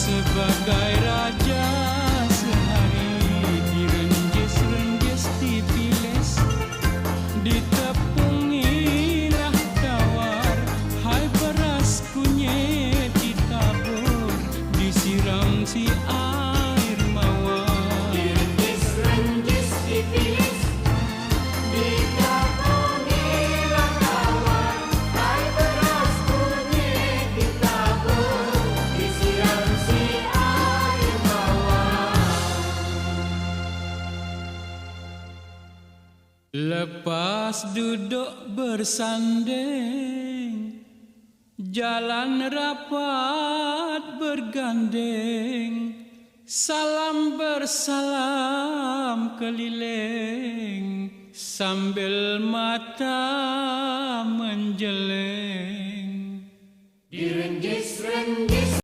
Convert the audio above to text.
sebagai Lepas duduk bersanding Jalan rapat bergandeng Salam bersalam keliling Sambil mata menjeleng Direnjis-renjis